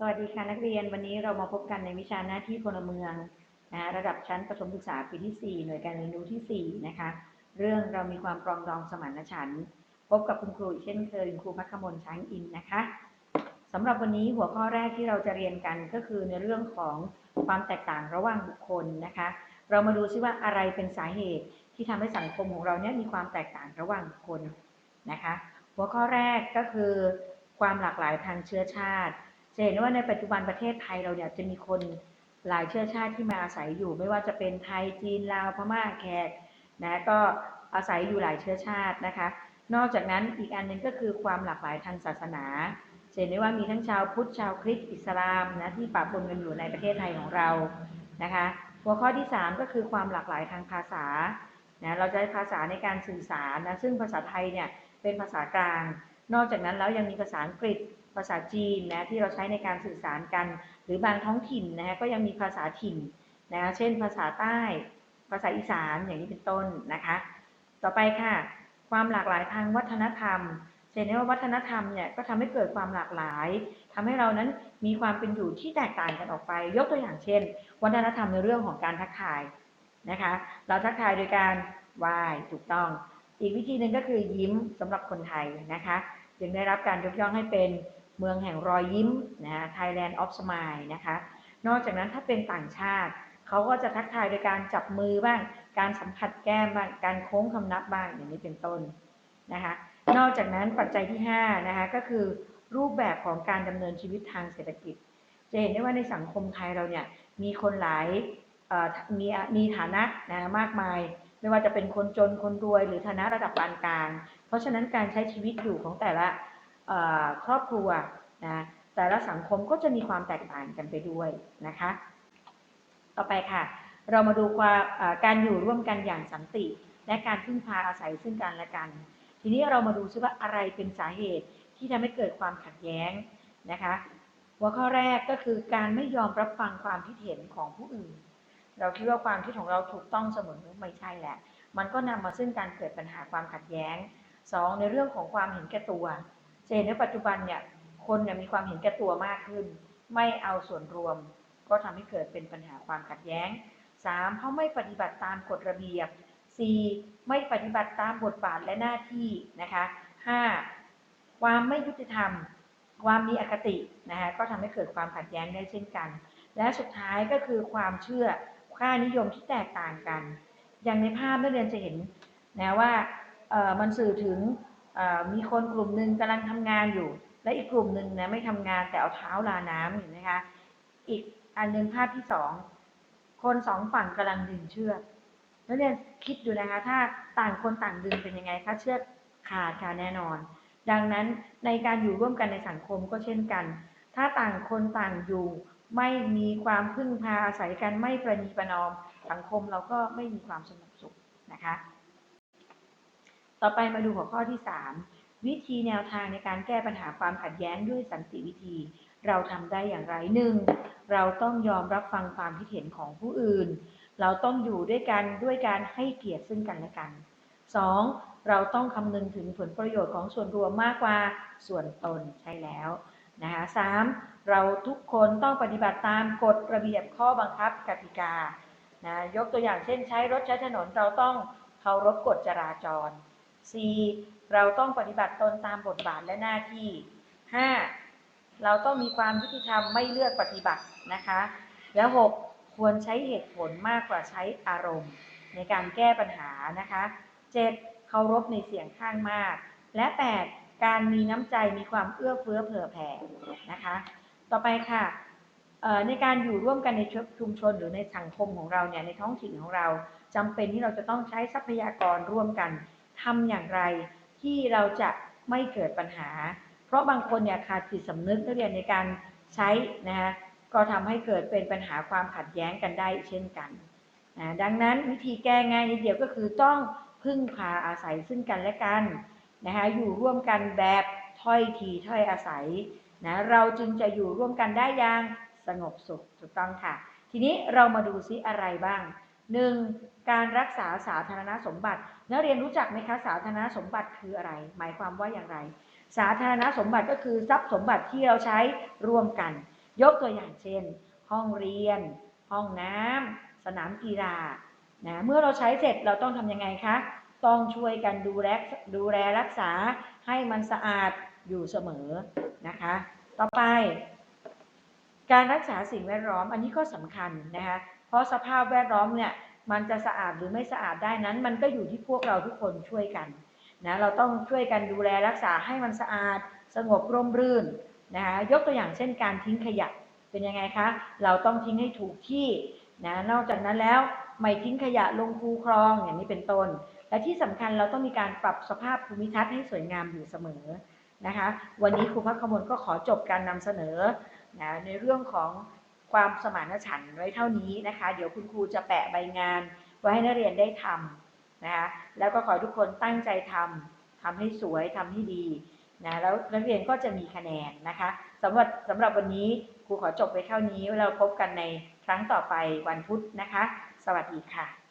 สวัสดีค่ะนักเรียนวันนี้เรามาพบกันในวิชาหน้าที่พลเมืองนะระดับชั้นประถมศึกษาปีที่ 4 หน่วยการเรียนรู้ที่ 4 นะคะ เรื่องเรามีความปรองดองสมานฉันท์พบกับคุณครูอีกเช่นเคยคุณครูพักขมลช้างอินนะคะสำหรับวันนี้หัวข้อแรกที่เราจะเรียนกันก็คือในเรื่องของความแตกต่างระหว่างบุคคลนะคะ เรามาดูซิว่าอะไรเป็นสาเหตุที่ทำให้สังคมของเราเนี่ยมีความแตกต่างระหว่างบุคคลนะคะ หัวข้อแรกก็คือ ความหลากหลายทางเชื้อชาติ จะเห็นว่าในปัจจุบันประเทศไทยเราเนี่ยจะมีคนหลายเชื้อชาติที่มาอาศัยอยู่ ไม่ว่าจะเป็นไทยจีนลาวพม่าแขกนะก็อาศัยอยู่หลายเชื้อชาตินะคะ นอกจากนั้นอีกอันหนึงก็คือความหลากหลายทางศาสนาจะเห็นได้ว่ามีทั้งชาวพุทธชาวคริสต์อิสลามนะที่ปะปนกันอยู่ในประเทศไทยของเรานะคะ หัวข้อที่ 3 ก็คือความหลากหลายทางภาษานะเราจะใช้ภาษาในการสื่อสารนะซึ่งภาษาไทยเนี่ยเป็นภาษากลาง นอกจากนั้นแล้วยังมีภาษาอังกฤษ ภาษาจีนนะที่เราใช้ในการสื่อสารกัน หรือบางท้องถิ่นนะฮะก็ยังมีภาษาถิ่นนะคะเช่น ภาษาใต้ ภาษาอีสานอย่างนี้เป็นต้นนะคะ ต่อไปค่ะ ความหลากหลายทางวัฒนธรรมเช่นว่าวัฒนธรรมเนี่ยก็ทำให้เกิดความหลากหลายทำให้เรานั้นมีความเป็นอยู่ที่แตกต่างกันออกไป ยกตัวอย่างเช่น วัฒนธรรมในเรื่องของการทักทายนะคะ เราทักทายโดยการไหว้ถูกต้อง อีกวิธีหนึ่งก็คือยิ้มสำหรับคนไทยนะคะ จึงได้รับการยกย่องให้เป็น เมืองแห่งรอยยิ้มนะ Thailand of Smile นะคะ นอกจากนั้นถ้าเป็นต่างชาติ เขาก็จะทักทายโดยการจับมือบ้าง การสัมผัสแก้มบ้าง การโค้งคำนับบ้างอย่างนี้เป็นต้นนะคะ นอกจากนั้นปัจจัยที่5นะคะก็คือรูปแบบของการดำเนินชีวิตทางเศรษฐกิจ จะเห็นได้ว่าในสังคมไทยเราเนี่ยมีคนหลายเอ่อมีมีฐานะนะมากมาย ไม่ว่าจะเป็นคนจนคนรวยหรือฐานะระดับปานกลาง เพราะฉะนั้นการใช้ชีวิตอยู่ของแต่ละ ครอบครัวนะแต่ละสังคมก็จะมีความแตกต่างกันไปด้วยนะคะ ต่อไปค่ะ เรามาดูความการอยู่ร่วมกันอย่างสันติ และการพึ่งพาอาศัยซึ่งกันและกัน ทีนี้เรามาดูซิว่าอะไรเป็นสาเหตุที่ทำให้เกิดความขัดแย้งนะคะหัวข้อแรกก็คือการไม่ยอมรับฟังความคิดเห็นของผู้อื่น เราคิดว่าความคิดของเราถูกต้องเสมอไม่ใช่แหละ มันก็นำมาซึ่งการเกิดปัญหาความขัดแย้งสองในเรื่องของความเห็นแก่ตัว เห็นในปัจจุบันเนี่ยคนเนี่ยมีความเห็นแก่ตัวมากขึ้น ไม่เอาส่วนรวม ก็ทำให้เกิดเป็นปัญหาความขัดแย้งสามเขาไม่ปฏิบัติตามกฎระเบียบสี่ไม่ปฏิบัติตามบทบาทและหน้าที่นะคะห้าความไม่ยุติธรรม ความมีอคตินะคะก็ทำให้เกิดความขัดแย้งได้เช่นกัน และสุดท้ายก็คือความเชื่อค่านิยมที่แตกต่างกัน อย่างในภาพนักเรียนจะเห็นนะว่าเออมันสื่อถึง มีคนกลุ่มหนึ่งกำลังทำงานอยู่ และอีกกลุ่มหนึ่งนะไม่ทำงานแต่เอาเท้าลาน้ำเห็นไหมคะ อีกอันหนึงภาพที่สองคนสองฝั่งกำลังดึงเชือกนักเรียนคิดดูนะคะ ถ้าต่างคนต่างดึงเป็นยังไงคะเชือกขาดค่ะแน่นอน ดังนั้นในการอยู่ร่วมกันในสังคมก็เช่นกัน ถ้าต่างคนต่างอยู่ไม่มีความพึ่งพาอาศัยกันไม่ประนีประนอม สังคมเราก็ไม่มีความสงบสุขนะคะ ต่อไปมาดูหัวข้อที่ 3 วิธีแนวทางในการแก้ปัญหาความขัดแย้งด้วยสันติวิธี เราทำได้อย่างไรหนึ่งเราต้องยอมรับฟังความคิดเห็นของผู้อื่น เราต้องอยู่ด้วยกันด้วยการให้เกียรติซึ่งกันและกัน 2. เราต้องคำนึงถึงผลประโยชน์ของส่วนรวมมากกว่าส่วนตนใช่แล้วนะคะสามเราทุกคนต้องปฏิบัติตามกฎระเบียบข้อบังคับกติกานะยกตัวอย่างเช่นใช้รถใช้ถนนเราต้องเคารพกฎจราจร 4. เราต้องปฏิบัติตนตามบทบาทและหน้าที่ 5. เราต้องมีความยุติธรรมไม่เลือกปฏิบัตินะคะ และ 6. ควรใช้เหตุผลมากกว่าใช้อารมณ์ ในการแก้ปัญหานะคะ 7. เคารพในเสียงข้างมาก และ 8. การมีน้ำใจมีความเอื้อเฟื้อเผื่อแผ่นะคะ ต่อไปค่ะเอ่อในการอยู่ร่วมกันในชุมชนหรือในสังคมของเราเนี่ยในท้องถิ่นของเราจำเป็นที่เราจะต้องใช้ทรัพยากรร่วมกัน ทำอย่างไรที่เราจะไม่เกิดปัญหา เพราะบางคนเนี่ยขาดจิตสำนึกนักเรียนในการใช้นะคะก็ทำให้เกิดเป็นปัญหาความขัดแย้งกันได้เช่นกันนะดังนั้นวิธีแก้ง่ายนิดเดียวก็คือต้องพึ่งพาอาศัยซึ่งกันและกันนะคะอยู่ร่วมกันแบบถ้อยทีถ้อยอาศัยนะเราจึงจะอยู่ร่วมกันได้อย่างสงบสุขถูกต้องค่ะ ทีนี้เรามาดูซิอะไรบ้าง 1. การรักษาสาธารณสมบัตินักเรียนรู้จักไหมคะสาธารณสมบัติคืออะไร หมายความว่าอย่างไร สาธารณสมบัติก็คือทรัพย์สมบัติที่เราใช้ร่วมกัน ยกตัวอย่างเช่น ห้องเรียน ห้องน้ำสนามกีฬานะเมื่อเราใช้เสร็จเราต้องทำยังไงคะต้องช่วยกันดูแลดูแลรักษาให้มันสะอาดอยู่เสมอนะคะ ต่อไป การรักษาสิ่งแวดล้อมอันนี้ก็สำคัญนะคะ เพราะสภาพแวดล้อมเนี่ยมันจะสะอาดหรือไม่สะอาดได้นั้น มันก็อยู่ที่พวกเราทุกคนช่วยกันนะเราต้องช่วยกันดูแลรักษาให้มันสะอาด สงบร่มรื่นนะคะยกตัวอย่างเช่นการทิ้งขยะเป็นยังไงคะ เราต้องทิ้งให้ถูกที่นะนอกจากนั้นแล้วไม่ทิ้งขยะลงคูคลองอย่างนี้เป็นต้น และที่สำคัญเราต้องมีการปรับสภาพภูมิทัศน์ให้สวยงามอยู่เสมอนะคะ วันนี้ครูพักขมลก็ขอจบการนำเสนอนะในเรื่องของ ความสมานฉันท์ไว้เท่านี้นะคะ เดี๋ยวคุณครูจะแปะใบงาน ไว้ให้นักเรียนได้ทำนะคะแล้วก็ขอให้ทุกคนตั้งใจทำทำให้สวยทำให้ดีนะแล้วนักเรียนก็จะมีคะแนนนะคะสำหรับสำหรับวันนี้ครูขอจบไปเท่านี้เราพบกันในครั้งต่อไปวันพุธนะคะ สวัสดีค่ะ